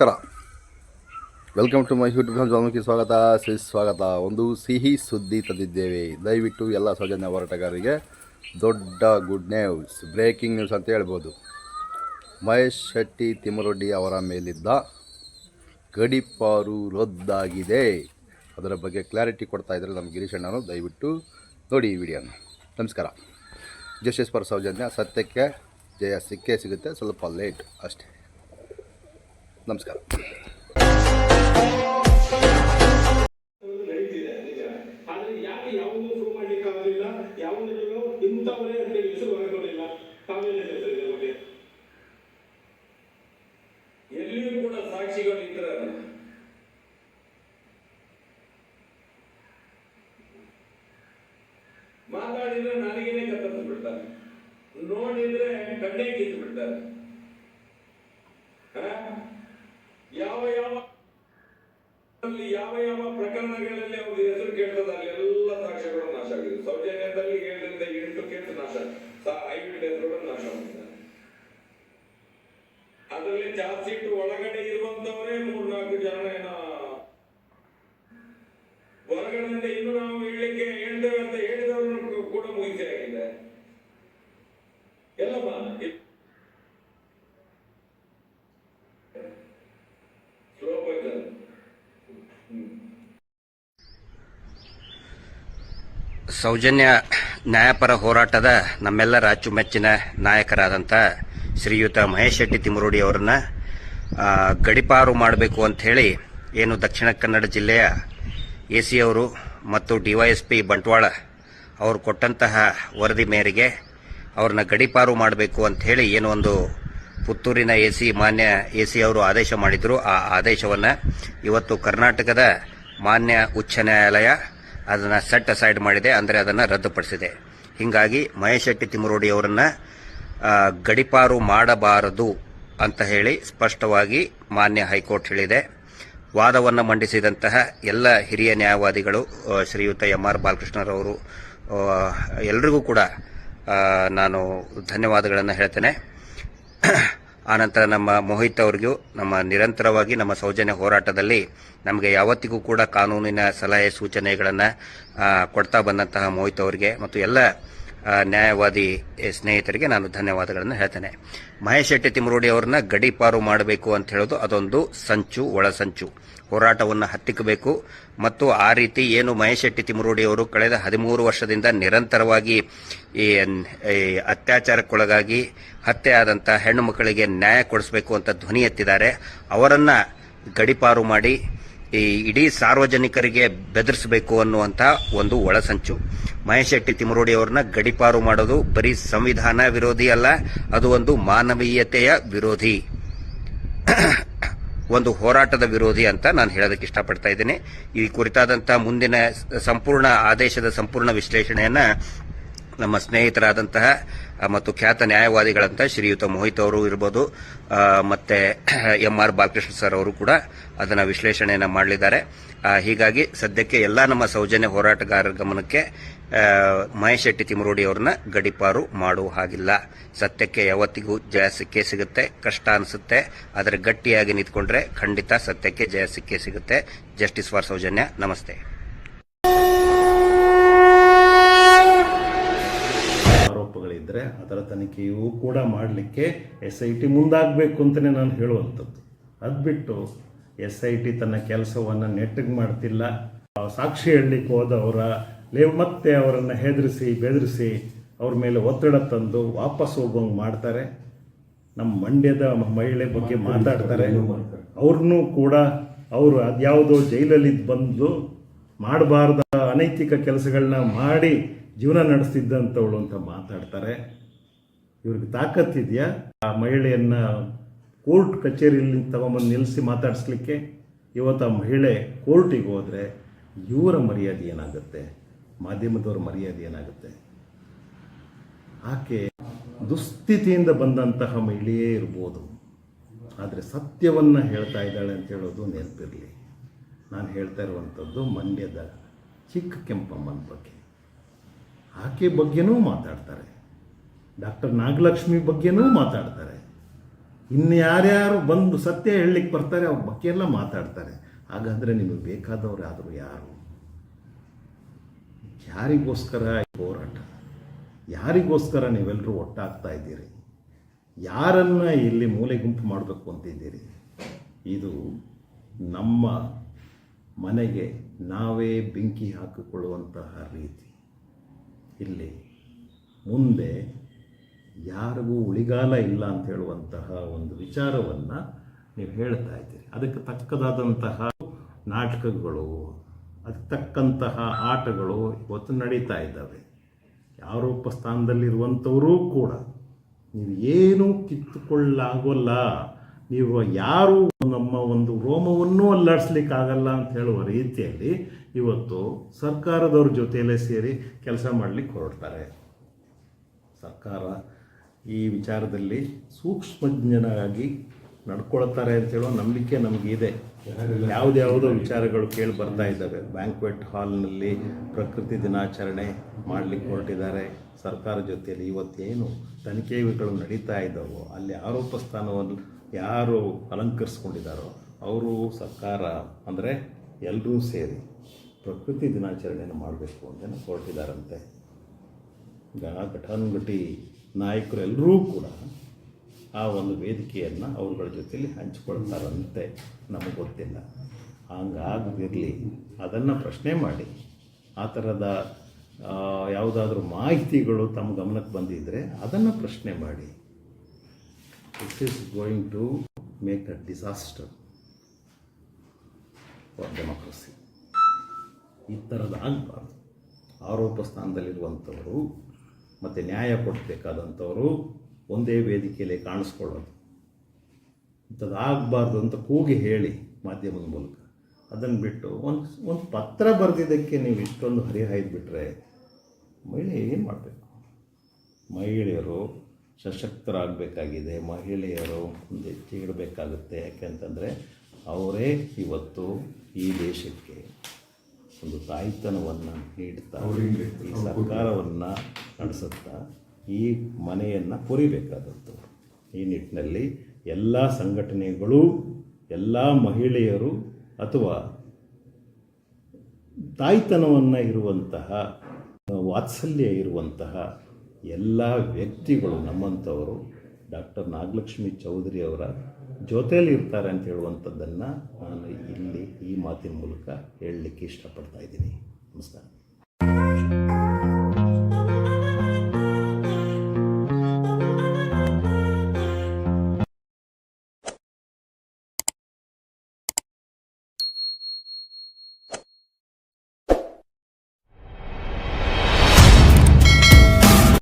ನಮಸ್ಕಾರ. Welcome to my YouTube ಚಾನಲ್ಗೆ ಸ್ವಾಗತ ಶ್ರೀ ಸ್ವಾಗತ ಒಂದು ಸಿಹಿ ಸುದ್ದಿ ತಂದಿದ್ದೇವೆ. ದಯವಿಟ್ಟು ಎಲ್ಲ ಸೌಜನ್ಯ ಹೋರಾಟಗಾರರಿಗೆ ದೊಡ್ಡ ಗುಡ್ ನ್ಯೂಸ್ ಬ್ರೇಕಿಂಗ್ ನ್ಯೂಸ್ ಅಂತ ಹೇಳ್ಬೋದು. ಮಹೇಶ್ ಶೆಟ್ಟಿ ತಿಮ್ಮರೊಡ್ಡಿ ಅವರ ಮೇಲಿದ್ದ ಗಡಿಪಾರು ರದ್ದಾಗಿದೆ. ಅದರ ಬಗ್ಗೆ ಕ್ಲಾರಿಟಿ ಕೊಡ್ತಾ ಇದ್ದಾರೆ ನಮ್ಮ ಗಿರೀಶ್ ಅಣ್ಣನು ದಯವಿಟ್ಟು ನೋಡಿ ಈ ವಿಡಿಯೋನ. ನಮಸ್ಕಾರ. ಜಸ್ಟಿಸ್ ಪರ್ ಸೌಜನ್ಯ, ಸತ್ಯಕ್ಕೆ ಜಯ ಸಿಕ್ಕೇ ಸಿಗುತ್ತೆ, ಸ್ವಲ್ಪ ಲೇಟ್ ಅಷ್ಟೇ. ನಮಸ್ಕಾರ. ಎಲ್ಲಿಯೂ ಕೂಡ ಸಾಕ್ಷಿಗಳು ಮಾತಾಡಿದ್ರೆ ನನಗೇನೆ ಕತ್ತರಿಸ್ಬಿಡ್ತಾರೆ. ನೋಡಿದ್ರೆ ಕಣ್ಣೇ ಕಿತ್ತು ಬಿಡ್ತಾರೆ ಹ? ಯಾವ ಯಾವ ಅಲ್ಲಿ ಯಾವ ಯಾವ ಪ್ರಕರಣಗಳಲ್ಲಿ ಅವ್ರ ಹೆಸರು ಕೇಳ್ತದ ಎಲ್ಲ ಸಾಕ್ಷ್ಯಗಳು ನಾಶ ಆಗಿದೆ ಸೌಜನ್ಯದಲ್ಲಿ ಏಳರಿಂದ ಎಂಟು ಕೇಸ್ ನಾಶ ಐದು ಹೆಸರುಗಳು ನಾಶ ಮಾಡಿದ್ದಾರೆ ಅದರಲ್ಲಿ ಜಾಸ್ತಿ ಇಟ್ಟು ಒಳಗಡೆ ಇರುವಂತವರೇ ಮೂರ್ನಾಲ್ಕು ಜನ ಏನೋ ಹೊರಗಡೆಯಿಂದ ಇನ್ನು ನಾವು ಹೇಳಲಿಕ್ಕೆ ಹೇಳ್ತೇವೆ ಅಂತ ಹೇಳಿದವರು ಕೂಡ ಮುಗಿಸಿ ಆಗಿದೆ ಎಲ್ಲಮ್ಮ ಸ್ಲೋ ಪಾಯ್ಸನ್ ಸೌಜನ್ಯ ನ್ಯಾಯಪರ ಹೋರಾಟದ ನಮ್ಮೆಲ್ಲರ ಅಚ್ಚುಮೆಚ್ಚಿನ ನಾಯಕರಾದಂಥ ಶ್ರೀಯುತ ಮಹೇಶ್ ಶೆಟ್ಟಿ ತಿಮರೋಡಿ ಅವರನ್ನ ಗಡಿಪಾರು ಮಾಡಬೇಕು ಅಂತ ಹೇಳಿ ಏನು ದಕ್ಷಿಣ ಕನ್ನಡ ಜಿಲ್ಲೆಯ ಎ ಸಿ ಅವರು ಮತ್ತು ಡಿವೈಎಸ್ಪಿ ಬಂಟ್ವಾಳ ಅವರು ಕೊಟ್ಟಂತಹ ವರದಿ ಮೇರೆಗೆ ಅವ್ರನ್ನ ಗಡಿಪಾರು ಮಾಡಬೇಕು ಅಂತ ಹೇಳಿ ಏನು ಒಂದು ಪುತ್ತೂರಿನ ಎ ಸಿ, ಮಾನ್ಯ ಎ ಸಿ ಅವರು ಆದೇಶ ಮಾಡಿದರು. ಆ ಆದೇಶವನ್ನು ಇವತ್ತು ಕರ್ನಾಟಕದ ಮಾನ್ಯ ಉಚ್ಚ ನ್ಯಾಯಾಲಯ ಅದನ್ನು ಸೆಟ್ ಅಸೈಡ್ ಮಾಡಿದೆ, ಅಂದರೆ ಅದನ್ನು ರದ್ದುಪಡಿಸಿದೆ. ಹೀಗಾಗಿ ಮಹೇಶ್ ಶೆಟ್ಟಿ ತಿಮ್ಮರೋಡಿ ಅವರನ್ನ ಗಡಿಪಾರು ಮಾಡಬಾರದು ಅಂತ ಹೇಳಿ ಸ್ಪಷ್ಟವಾಗಿ ಮಾನ್ಯ ಹೈಕೋರ್ಟ್ ಹೇಳಿದೆ. ವಾದವನ್ನು ಮಂಡಿಸಿದಂತಹ ಎಲ್ಲ ಹಿರಿಯ ನ್ಯಾಯವಾದಿಗಳು ಶ್ರೀಯುತ ಎಂ ಆರ್ ಬಾಲಕೃಷ್ಣರವರು ಎಲ್ರಿಗೂ ಕೂಡ ನಾನು ಧನ್ಯವಾದಗಳನ್ನು ಹೇಳ್ತೇನೆ. ಆನಂತರ ನಮ್ಮ ಮೋಹಿತ್ ಅವರಿಗೂ ನಮ್ಮ ನಿರಂತರವಾಗಿ ನಮ್ಮ ಸೌಜನ್ಯ ಹೋರಾಟದಲ್ಲಿ ನಮಗೆ ಯಾವತ್ತಿಗೂ ಕೂಡ ಕಾನೂನಿನ ಸಲಹೆ ಸೂಚನೆಗಳನ್ನು ಕೊಡ್ತಾ ಬಂದಂತಹ ಮೋಹಿತ್ ಅವರಿಗೆ ಮತ್ತು ಎಲ್ಲ ನ್ಯಾಯವಾದಿ ಸ್ನೇಹಿತರಿಗೆ ನಾನು ಧನ್ಯವಾದಗಳನ್ನು ಹೇಳ್ತೇನೆ. ಮಹೇಶ್ ಶೆಟ್ಟಿ ತಿಮರೋಡಿ ಅವರನ್ನ ಗಡಿಪಾರು ಮಾಡಬೇಕು ಅಂತ ಹೇಳೋದು ಅದೊಂದು ಸಂಚು ಒಳಸಂಚು ಹೋರಾಟವನ್ನು ಹತ್ತಿಕ್ಕಬೇಕು ಮತ್ತು ಆ ರೀತಿ ಏನು ಮಹೇಶ್ ಶೆಟ್ಟಿ ಅವರು ಕಳೆದ ಹದಿಮೂರು ವರ್ಷದಿಂದ ನಿರಂತರವಾಗಿ ಈ ಈ ಅತ್ಯಾಚಾರಕ್ಕೊಳಗಾಗಿ ಹತ್ಯೆ ಆದಂಥ ಹೆಣ್ಣು ಮಕ್ಕಳಿಗೆ ನ್ಯಾಯ ಕೊಡಿಸಬೇಕು ಅಂತ ಧ್ವನಿ ಎತ್ತಿದ್ದಾರೆ. ಅವರನ್ನು ಗಡಿಪಾರು ಮಾಡಿ ಈ ಇಡೀ ಸಾರ್ವಜನಿಕರಿಗೆ ಬೆದರಿಸಬೇಕು ಅನ್ನುವಂಥ ಒಂದು ಒಳಸಂಚು. ಮಹೇಶ್ ಶೆಟ್ಟಿ ತಿಮರೋಡಿ ಅವರನ್ನ ಗಡಿಪಾರು ಮಾಡೋದು ಬರೀ ಸಂವಿಧಾನ ವಿರೋಧಿ ಅಲ್ಲ, ಅದು ಒಂದು ಮಾನವೀಯತೆಯ ವಿರೋಧಿ. ಒಂದು ಹೋರಾಟದ ವಿರೋಧಿ ಅಂತ ನಾನು ಹೇಳೋದಕ್ಕೆ ಇಷ್ಟಪಡ್ತಾ ಇದ್ದೇನೆ. ಈ ಕುರಿತಾದಂಥ ಮುಂದಿನ ಸಂಪೂರ್ಣ ಆದೇಶದ ಸಂಪೂರ್ಣ ವಿಶ್ಲೇಷಣೆಯನ್ನ ನಮ್ಮ ಸ್ನೇಹಿತರಾದಂತಹ ಮತ್ತು ಖ್ಯಾತ ನ್ಯಾಯವಾದಿಗಳಂತ ಶ್ರೀಯುತ ಮೋಹಿತ್ ಅವರು ಇರ್ಬೋದು ಮತ್ತೆ ಎಂ ಆರ್ ಬಾಲಕೃಷ್ಣ ಸರ್ ಅವರು ಕೂಡ ಅದನ್ನು ವಿಶ್ಲೇಷಣೆಯನ್ನು ಮಾಡಲಿದ್ದಾರೆ. ಹೀಗಾಗಿ ಸದ್ಯಕ್ಕೆ ಎಲ್ಲ ನಮ್ಮ ಸೌಜನ್ಯ ಹೋರಾಟಗಾರರ ಗಮನಕ್ಕೆ ಮಹೇಶ್ ಶೆಟ್ಟಿ ತಿಮರೋಡಿ ಅವ್ರನ್ನ ಗಡಿಪಾರು ಮಾಡುವ ಹಾಗಿಲ್ಲ. ಸತ್ಯಕ್ಕೆ ಯಾವತ್ತಿಗೂ ಜಯ ಸಿಕ್ಕೇ ಸಿಗುತ್ತೆ, ಕಷ್ಟ ಅನಿಸುತ್ತೆ, ಆದರೆ ಗಟ್ಟಿಯಾಗಿ ನಿಂತ್ಕೊಂಡ್ರೆ ಖಂಡಿತ ಸತ್ಯಕ್ಕೆ ಜಯ ಸಿಕ್ಕೇ ಸಿಗುತ್ತೆ. ಜಸ್ಟಿಸ್ ಫಾರ್ ಸೌಜನ್ಯ, ನಮಸ್ತೆ. ಆರೋಪಗಳಿದ್ದರೆ ಅದರ ತನಿಖೆಯು ಕೂಡ ಮಾಡಲಿಕ್ಕೆ ಎಸ್ ಐ ಟಿ ಮುಂದಾಗಬೇಕು ಅಂತಲೇ ನಾನು ಹೇಳುವಂಥದ್ದು. ಅದು ಬಿಟ್ಟು ಎಸ್ ಐ ಟಿ ತನ್ನ ಕೆಲಸವನ್ನು ನೆಟ್ಟಗೆ ಮಾಡ್ತಿಲ್ಲ. ಸಾಕ್ಷಿ ಹೇಳಲಿಕ್ಕೆ ಹೋದವರ ಲೇವ್ ಮತ್ತೆ ಅವರನ್ನು ಹೆದರಿಸಿ ಬೆದರಿಸಿ ಅವ್ರ ಮೇಲೆ ಒತ್ತಡ ತಂದು ವಾಪಸ್ ಹೋಗೋಂಗೆ ಮಾಡ್ತಾರೆ. ನಮ್ಮ ಮಂಡ್ಯದ ಮಹಿಳೆ ಬಗ್ಗೆ ಮಾತಾಡ್ತಾರೆ. ಅವ್ರನ್ನೂ ಕೂಡ ಅವರು ಅದ್ಯಾವುದೋ ಜೈಲಲ್ಲಿ ಬಂದು ಮಾಡಬಾರ್ದ ಅನೈತಿಕ ಕೆಲಸಗಳನ್ನ ಮಾಡಿ ಜೀವನ ನಡೆಸ್ತಿದ್ದಂಥವಳು ಅಂತ ಮಾತಾಡ್ತಾರೆ. ಇವ್ರಿಗೆ ತಾಕತ್ತಿದೆಯಾ ಆ ಮಹಿಳೆಯನ್ನು ಕೋರ್ಟ್ ಕಚೇರಿಯಲ್ಲಿ ತಗೊಂಬಂದು ನಿಲ್ಲಿಸಿ ಮಾತಾಡಿಸ್ಲಿಕ್ಕೆ ಇವತ್ತು ಆ ಮಹಿಳೆ ಕೋರ್ಟಿಗೆ ಹೋದರೆ ಇವರ ಮರ್ಯಾದೆ ಏನಾಗುತ್ತೆ? ಮಾಧ್ಯಮದವ್ರ ಮರ್ಯಾದೆ ಏನಾಗುತ್ತೆ? ಆಕೆ ದುಸ್ಥಿತಿಯಿಂದ ಬಂದಂತಹ ಮಹಿಳೆಯೇ ಇರ್ಬೋದು. ಆದರೆ ಸತ್ಯವನ್ನು ಹೇಳ್ತಾ ಇದ್ದಾಳೆ ಅಂತ ಹೇಳೋದು ನೆನಪಿರಲಿ. ನಾನು ಹೇಳ್ತಾ ಇರುವಂಥದ್ದು ಮಂಡ್ಯದ ಚಿಕ್ಕ ಕೆಂಪಮ್ಮನ ಬಗ್ಗೆ. ಆಕೆ ಬಗ್ಗೆನೂ ಮಾತಾಡ್ತಾರೆ. ಡಾಕ್ಟರ್ ನಾಗಲಕ್ಷ್ಮಿ ಬಗ್ಗೆನೂ ಮಾತಾಡ್ತಾರೆ. ಇನ್ನು ಯಾರ್ಯಾರು ಬಂದು ಸತ್ಯ ಹೇಳಲಿಕ್ಕೆ ಬರ್ತಾರೆ, ಅವ್ರ ಬಗ್ಗೆ ಎಲ್ಲ ಮಾತಾಡ್ತಾರೆ. ಹಾಗಾದರೆ ನಿಮಗೆ ಬೇಕಾದವರು ಆದರೂ ಯಾರು? ಯಾರಿಗೋಸ್ಕರ ಹೋರಾಟ? ಯಾರಿಗೋಸ್ಕರ ನೀವೆಲ್ಲರೂ ಒಟ್ಟಾಗ್ತಾ ಇದ್ದೀರಿ? ಯಾರನ್ನ ಇಲ್ಲಿ ಮೂಲೆ ಗುಂಪು ಮಾಡಬೇಕು ಅಂತಿದ್ದೀರಿ ಇದು ನಮ್ಮ ಮನೆಗೆ ನಾವೇ ಬೆಂಕಿ ಹಾಕಿಕೊಳ್ಳುವಂತಹ ರೀತಿ. ಇಲ್ಲಿ. ಮುಂದೆ ಯಾರಿಗೂ ಉಳಿಗಾಲ ಇಲ್ಲ ಅಂತ ಹೇಳುವಂತಹ ಒಂದು ವಿಚಾರವನ್ನು ನೀವು ಹೇಳ್ತಾ ಇದ್ದೀರಿ. ಅದಕ್ಕೆ ತಕ್ಕದಾದಂತಹ ನಾಟಕಗಳು, ಅದಕ್ಕೆ ತಕ್ಕಂತಹ ಆಟಗಳು ಇವತ್ತು ನಡೀತಾ ಇದ್ದಾವೆ. ಯಾರೊಬ್ಬ ಸ್ಥಾನದಲ್ಲಿರುವಂಥವರೂ ಕೂಡ ನೀವು ಏನೂ ಕಿತ್ತುಕೊಳ್ಳಾಗೋಲ್ಲ. ನೀವು ಯಾರು ನಮ್ಮ ಒಂದು ರೋಮವನ್ನು ಅಲ್ಲಾಡಿಸ್ಲಿಕ್ಕಾಗಲ್ಲ ಅಂತ ಹೇಳುವ ರೀತಿಯಲ್ಲಿ ಇವತ್ತು ಸರ್ಕಾರದವ್ರ ಜೊತೆಯಲ್ಲೇ ಸೇರಿ ಕೆಲಸ ಮಾಡಲಿಕ್ಕೆ ಹೊರಡ್ತಾರೆ. ಸರ್ಕಾರ ಈ ವಿಚಾರದಲ್ಲಿ ಸೂಕ್ಷ್ಮಜ್ಞನಾಗಿ ನಡ್ಕೊಳ್ತಾರೆ ಅಂತ ಹೇಳೋ ನಂಬಿಕೆ ನಮಗಿದೆ. ಯಾವುದ್ಯಾವುದೋ ವಿಚಾರಗಳು ಕೇಳಿ ಬರ್ತಾ ಇದ್ದಾವೆ. ಬ್ಯಾಂಕ್ವೆಟ್ ಹಾಲ್ನಲ್ಲಿ ಪ್ರಕೃತಿ ದಿನಾಚರಣೆ ಮಾಡಲಿಕ್ಕೆ ಹೊರಟಿದ್ದಾರೆ. ಸರ್ಕಾರ ಜೊತೆಯಲ್ಲಿ ಇವತ್ತೇನು ತನಿಖೆಗಳು ನಡೀತಾ ಇದ್ದಾವೋ, ಅಲ್ಲಿ ಆರೋಪ ಸ್ಥಾನವನ್ನು ಯಾರು ಅಲಂಕರಿಸ್ಕೊಂಡಿದ್ದಾರೋ, ಅವರು ಸರ್ಕಾರ ಅಂದರೆ ಎಲ್ಲರೂ ಸೇರಿ ಪ್ರಕೃತಿ ದಿನಾಚರಣೆಯನ್ನು ಮಾಡಬೇಕು ಅಂತೇನು ಹೊರಟಿದ್ದಾರಂತೆ ಈಗ ಘಟಾನುಘಟಿ ನಾಯಕರೆಲ್ಲರೂ ಕೂಡ ಆ ಒಂದು ವೇದಿಕೆಯನ್ನು ಅವರುಗಳ ಜೊತೆಯಲ್ಲಿ ಹಂಚಿಕೊಳ್ತಾರಂತೆ. ನಮಗೆ ಗೊತ್ತಿಲ್ಲ. ಹಂಗಾಗದಿರಲಿ, ಅದನ್ನು ಪ್ರಶ್ನೆ ಮಾಡಿ, ಆ ಥರದ ಯಾವುದಾದ್ರೂ ಮಾಹಿತಿಗಳು ತಮ್ಮ ಗಮನಕ್ಕೆ ಬಂದಿದ್ದರೆ ಅದನ್ನು ಪ್ರಶ್ನೆ ಮಾಡಿ. It's is going to make a disaster for democracy ಈ ಥರದ ಆಗಬಾರ್ದು. ಆರೋಪ ಸ್ಥಾನದಲ್ಲಿರುವಂಥವರು ಮತ್ತು ನ್ಯಾಯ ಕೊಡಬೇಕಾದಂಥವರು ಒಂದೇ ವೇದಿಕೆಯಲ್ಲಿ ಕಾಣಿಸ್ಕೊಳ್ಳೋದು. ಇಂಥದ್ದಾಗಬಾರ್ದು ಅಂತ ಕೂಗಿ ಹೇಳಿ ಮಾಧ್ಯಮದ ಮೂಲಕ. ಅದನ್ನು ಬಿಟ್ಟು ಒಂದು ಒಂದು ಪತ್ರ ಬರೆದಿದ್ದಕ್ಕೆ ನೀವು ಇಷ್ಟೊಂದು ಹರಿಹಾಯ್ದು ಬಿಟ್ಟರೆ ಮಹಿಳೆ ಏನು ಮಾಡಬೇಕು? ಮಹಿಳೆಯರು ಸಶಕ್ತರಾಗಬೇಕಾಗಿದೆ. ಮಹಿಳೆಯರು ಒಂದು ಹೆಜ್ಜೆ ಇಡಬೇಕಾಗುತ್ತೆ ಯಾಕೆಂತಂದರೆ ಅವರೇ ಇವತ್ತು ಈ ದೇಶಕ್ಕೆ ಒಂದು ತಾಯ್ತನವನ್ನು ನೀಡ್ತಾ ಈ ಸರ್ಕಾರವನ್ನು ನಡೆಸುತ್ತಾ ಈ ಮನೆಯನ್ನು ಪುರಿಬೇಕಾದದ್ದು ಈ ನಿಟ್ಟಿನಲ್ಲಿ ಎಲ್ಲ ಸಂಘಟನೆಗಳು ಎಲ್ಲ ಮಹಿಳೆಯರು ಅಥವಾ ತಾಯ್ತನವನ್ನು ಇರುವಂತಹ ವಾತ್ಸಲ್ಯ ಇರುವಂತಹ ಎಲ್ಲ ವ್ಯಕ್ತಿಗಳು ನಮ್ಮಂಥವರು ಡಾಕ್ಟರ್ ನಾಗಲಕ್ಷ್ಮಿ ಚೌಧರಿ ಅವರ ಜೊತೆಯಲ್ಲಿ ಇರ್ತಾರೆ ಅಂತ ಹೇಳುವಂಥದ್ದನ್ನು ನಾನು ಇಲ್ಲಿ ಈ ಮಾತಿನ ಮೂಲಕ ಹೇಳಲಿಕ್ಕೆ ಇಷ್ಟಪಡ್ತಾ ಇದ್ದೀನಿ. ನಮಸ್ಕಾರ.